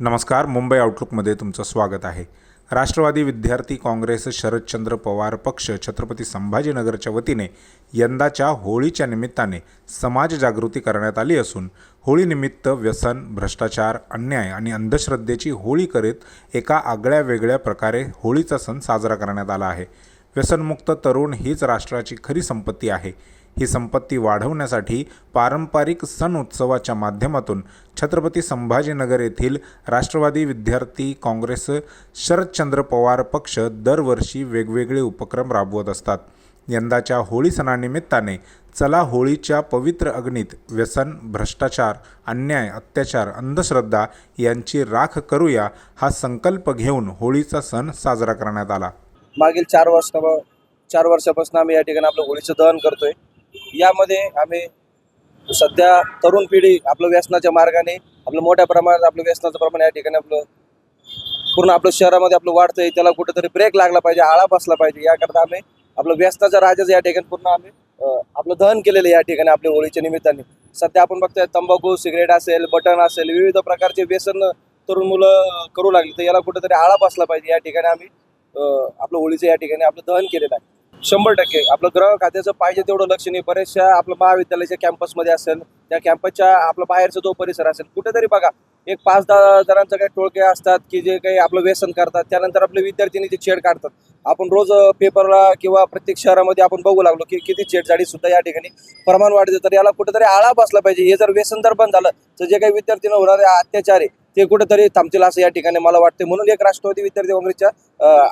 नमस्कार मुंबई आउटलुकमध्ये तुमचं स्वागत आहे. राष्ट्रवादी विद्यार्थी काँग्रेस शरदचंद्र पवार पक्ष छत्रपती संभाजीनगरच्या वतीने यंदाच्या होळीच्या निमित्ताने समाज जागृती करण्यात आली असून होळीनिमित्त व्यसन भ्रष्टाचार अन्याय आणि अंधश्रद्धेची होळी करीत एका आगळ्या वेगळ्या प्रकारे होळीचा सण साजरा करण्यात आला आहे. व्यसनमुक्त तरुण हीच राष्ट्राची खरी संपत्ती आहे. ही संपत्ती वाढवण्यासाठी पारंपरिक सण उत्सवाच्या माध्यमातून छत्रपती संभाजीनगर येथील राष्ट्रवादी विद्यार्थी काँग्रेस शरदचंद्र पवार पक्ष दरवर्षी वेगवेगळे उपक्रम राबवत असतात. यंदाच्या होळी सणानिमित्ताने चला होळीच्या पवित्र अग्नीत व्यसन भ्रष्टाचार अन्याय अत्याचार अंधश्रद्धा यांची राख करूया हा संकल्प घेऊन होळीचा सण साजरा करण्यात आला. मागील चार वर्ष चार वर्षापासून आम्ही या ठिकाणी आपलं होळीचं दहन करतोय. यामध्ये आम्ही सध्या तरुण पिढी आपलं व्यसनाच्या मार्गाने आपलं मोठ्या प्रमाणात आपलं व्यसनाचं प्रमाण या ठिकाणी आपलं पूर्ण आपलं शहरामध्ये आपलं वाढतंय. त्याला कुठेतरी ब्रेक लागला पाहिजे आळा बसला पाहिजे. याकरता आम्ही आपलं व्यसनाचा राजाचं या ठिकाणी पूर्ण आम्ही आपलं दहन केलेलं या ठिकाणी आपल्या होळीच्या निमित्ताने. सध्या आपण बघतोय तंबाखू सिगरेट असेल बटन असेल विविध प्रकारचे व्यसन तरुण मुलं करू लागली. तर याला कुठेतरी आळा बसला पाहिजे या ठिकाणी आम्ही आपलं होळीचं या ठिकाणी आपलं दहन केलेलं आहे. शंभर टक्के. आपलं ग्रह खात्याचं पाहिजे तेवढं लक्ष नाही. बऱ्याचशा आपलं महाविद्यालयाच्या कॅम्पसमध्ये असेल त्या कॅम्पसच्या आपला बाहेरचा जो परिसर असेल कुठेतरी बघा एक पाच दहा जणांचं काही टोळके असतात की जे काही आपलं व्यसन करतात त्यानंतर आपले विद्यार्थ्यांनी ते छेड काढतात. आपण रोज पेपरला किंवा प्रत्येक शहरामध्ये आपण बघू लागलो की किती छेडछाडी सुद्धा या ठिकाणी प्रमाण वाढते. तर याला कुठेतरी आळा बसला पाहिजे. हे जर व्यसन जर बंद झालं तर जे काही विद्यार्थ्यांना होणारे अत्याचार आहे ते कुठेतरी थांबतील असं या ठिकाणी मला वाटते म्हणून एक राष्ट्रवादी विद्यार्थी काँग्रेसच्या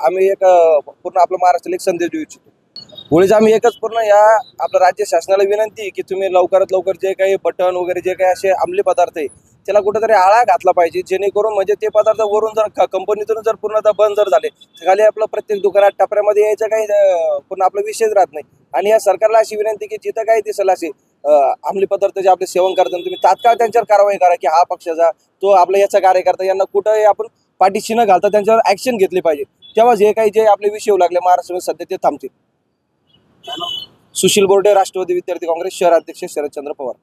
आम्ही एक पूर्ण आपलं महाराष्ट्राला एक संदेश देऊ इच्छितो. होळीचं आम्ही एकच पूर्ण या आपल्या राज्य शासनाला विनंती की तुम्ही लवकरात लवकर जे काही बटन वगैरे जे काही असे अंमली पदार्थ आहे त्याला कुठेतरी आळा घातला पाहिजे जेणेकरून म्हणजे ते पदार्थ वरून जर कंपनीतून जर पूर्णतः बंद जर झाले तर खाली आपलं प्रत्येक दुकानात टपऱ्यामध्ये यायचं काही पूर्ण आपला विषयच राहत नाही. आणि या सरकारला अशी विनंती की जिथं काही दिसेल असे अंमली पदार्थ जे आपले सेवन करतात तुम्ही तात्काळ त्यांच्यावर कारवाई करा की हा पक्षाचा तो आपला याचा कार्यकर्ता यांना कुठंही आपण पाठीशी न घालता त्यांच्यावर ऍक्शन घेतली पाहिजे. तेव्हा जे काही जे आपले विषय लागले महाराष्ट्रामध्ये सध्या ते थांबतील. सुशील बोर्डे राष्ट्रवादी विद्यार्थी काँग्रेस शहर अध्यक्ष शरदचंद्र पवार.